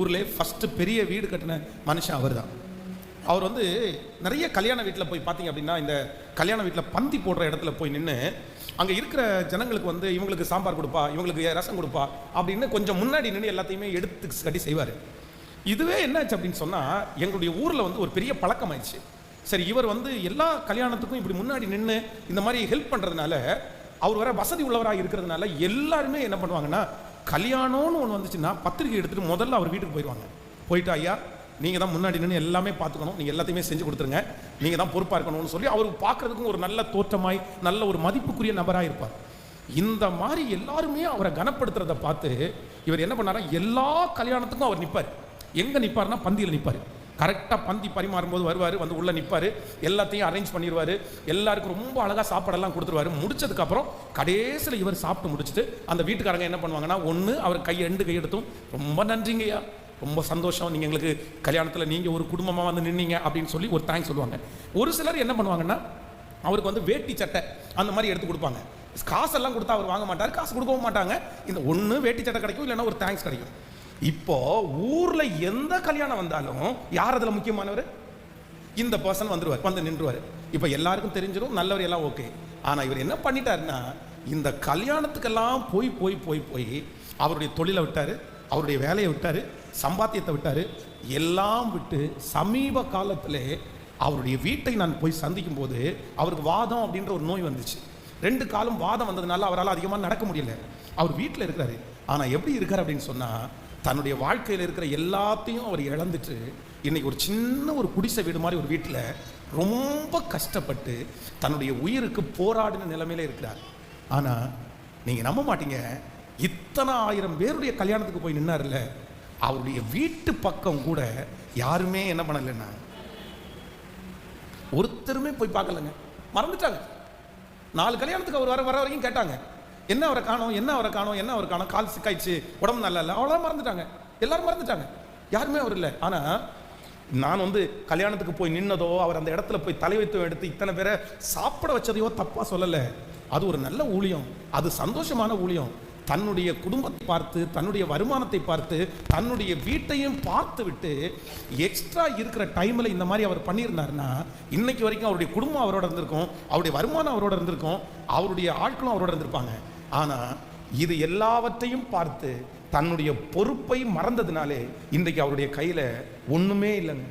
ஊர்லேயே ஃபஸ்ட்டு பெரிய வீடு கட்டின மனுஷன் அவர் தான் அவர் வந்து நிறைய கல்யாண வீட்டில் போய் பார்த்தீங்க அப்படின்னா இந்த கல்யாண வீட்டில் பந்தி போடுற இடத்துல போய் நின்று அங்கே இருக்கிற ஜனங்களுக்கு வந்து இவங்களுக்கு சாம்பார் கொடுப்பா இவங்களுக்கு ரசம் கொடுப்பா அப்படின்னு கொஞ்சம் முன்னாடி நின்று எல்லாத்தையுமே எடுத்து கட்டி செய்வார். இதுவே என்னாச்சு அப்படின்னு சொன்னால் எங்களுடைய ஊரில் வந்து ஒரு பெரிய பழக்கம் ஆயிடுச்சு சரி இவர் வந்து எல்லா கல்யாணத்துக்கும் இப்படி முன்னாடி நின்று இந்த மாதிரி ஹெல்ப் பண்ணுறதுனால அவர் வர வசதி உள்ளவராக இருக்கிறதுனால எல்லாருமே என்ன பண்ணுவாங்கன்னா கல்யாணம்னு ஒன்று வந்துச்சுன்னா பத்திரிக்கை எடுத்துட்டு முதல்ல அவர் வீட்டுக்கு போயிடுவாங்க போயிட்டு ஐயா நீங்கள் தான் முன்னாடி நின்று எல்லாமே பார்த்துக்கணும். நீங்கள் எல்லாத்தையுமே செஞ்சு கொடுத்துருங்க. நீங்கள் தான் பொறுப்பாக இருக்கணும்னு சொல்லி அவர் பார்க்குறதுக்கும் ஒரு நல்ல தோற்றமாய் நல்ல ஒரு மதிப்புக்குரிய நபராக இருப்பார். இந்த மாதிரி எல்லாருமே அவரை கனப்படுத்துறதை பார்த்து இவர் என்ன பண்ணாரா எல்லா கல்யாணத்துக்கும் அவர் நிற்பார் எங்கே நிற்பார்னா பந்தியில் நிற்பார் கரெக்டாக பந்தி பரிமாறும்போது வருவார் வந்து உள்ளே நிற்பார் எல்லாத்தையும் அரேஞ்ச் பண்ணிடுவார் எல்லாருக்கும் ரொம்ப அழகாக சாப்பாடெல்லாம் கொடுத்துருவாரு. முடிச்சதுக்கப்புறம் கடைசியில் இவர் சாப்பிட்டு முடிச்சுட்டு அந்த வீட்டுக்காரங்க என்ன பண்ணுவாங்கன்னா ஒன்று அவர் கை ரெண்டு கையெடுத்தும் ரொம்ப நன்றிங்கய்யா ரொம்ப சந்தோஷம் நீங்கள் எங்களுக்கு கல்யாணத்தில் நீங்கள் ஒரு குடும்பமாக வந்து நின்னீங்க அப்படின்னு சொல்லி ஒரு தேங்க்ஸ் சொல்லுவாங்க. ஒரு சிலர் என்ன பண்ணுவாங்கன்னா அவருக்கு வந்து வேட்டி சட்டை அந்த மாதிரி எடுத்து கொடுப்பாங்க. காசெல்லாம் கொடுத்தா அவர் வாங்க மாட்டார் காசு கொடுக்கவும் மாட்டாங்க. இந்த ஒன்று வேட்டி சட்டை கிடைக்கும் இல்லைன்னா ஒரு தேங்க்ஸ் கிடைக்கும். இப்போ ஊர்ல எந்த கல்யாணம் வந்தாலும் யார் அதுல முக்கியமானவர்? இந்த பர்சன் வந்துருவார் வந்து நின்றுவார். இப்போ எல்லாருக்கும் தெரிஞ்சிடும் நல்லவர் எல்லாம் ஓகே ஆனால் இவர் என்ன பண்ணிட்டாருன்னா இந்த கல்யாணத்துக்கெல்லாம் போய் போய் போய் போய் அவருடைய தொழிலை விட்டார் அவருடைய வேலையை விட்டார் சம்பாத்தியத்தை விட்டார் எல்லாம் விட்டு சமீப காலத்தில் அவருடைய வீட்டை நான் போய் சந்திக்கும் போது அவருக்கு வாதம் அப்படின்ற ஒரு நோய் வந்துச்சு. ரெண்டு காலம் வாதம் வந்ததுனால அவரால் அதிகமாக நடக்க முடியல. அவர் வீட்டில் இருக்கிறாரு. ஆனால் எப்படி இருக்கார் அப்படின்னு சொன்னால் தன்னுடைய வாழ்க்கையில் இருக்கிற எல்லாத்தையும் அவர் இழந்துட்டு இன்னைக்கு ஒரு சின்ன ஒரு குடிசை வீடு மாதிரி ஒரு வீட்டில் ரொம்ப கஷ்டப்பட்டு தன்னுடைய உயிருக்கு போராடின நிலைமையில இருக்கிறார். ஆனால் நீங்கள் நம்ப மாட்டீங்க. இத்தனை ஆயிரம் பேருடைய கல்யாணத்துக்கு போய் நின்னார்ல அவருடைய வீட்டு பக்கம் கூட யாருமே என்ன பண்ணலைன்னா ஒருத்தருமே போய் பார்க்கலங்க. மறந்துட்டாங்க. நாலு கல்யாணத்துக்கு அவர் வர வர வரைக்கும் கேட்டாங்க. என்ன அவரை காணோம் என்ன அவரை காணோம் என்ன அவரை காணோம்? கால் சிக்காயிடுச்சு உடம்பு நல்லா இல்லை. அவ்வளோ மறந்துட்டாங்க. எல்லாரும் மறந்துட்டாங்க. யாருமே அவர் இல்லை. ஆனால் நான் வந்து கல்யாணத்துக்கு போய் நின்னதோ அவர் அந்த இடத்துல போய் தலை வைத்து எடுத்து இத்தனை பேரை சாப்பிட வச்சதையோ தப்பாக சொல்லலை. அது ஒரு நல்ல ஊழியம். அது சந்தோஷமான ஊழியம். தன்னுடைய குடும்பத்தை பார்த்து தன்னுடைய வருமானத்தை பார்த்து தன்னுடைய வீட்டையும் பார்த்து விட்டு எக்ஸ்ட்ரா இருக்கிற டைமில் இந்த மாதிரி அவர் பண்ணியிருந்தாருன்னா இன்னைக்கு வரைக்கும் அவருடைய குடும்பம் அவரோட இருந்திருக்கும் அவருடைய வருமானம் அவரோட இருந்திருக்கும் அவருடைய ஆட்களும் அவரோட இருந்திருப்பாங்க. ஆனால் இது எல்லாவற்றையும் பார்த்து தன்னுடைய பொறுப்பை மறந்ததுனாலே இன்றைக்கு அவருடைய கையில் ஒன்றுமே இல்லைங்க.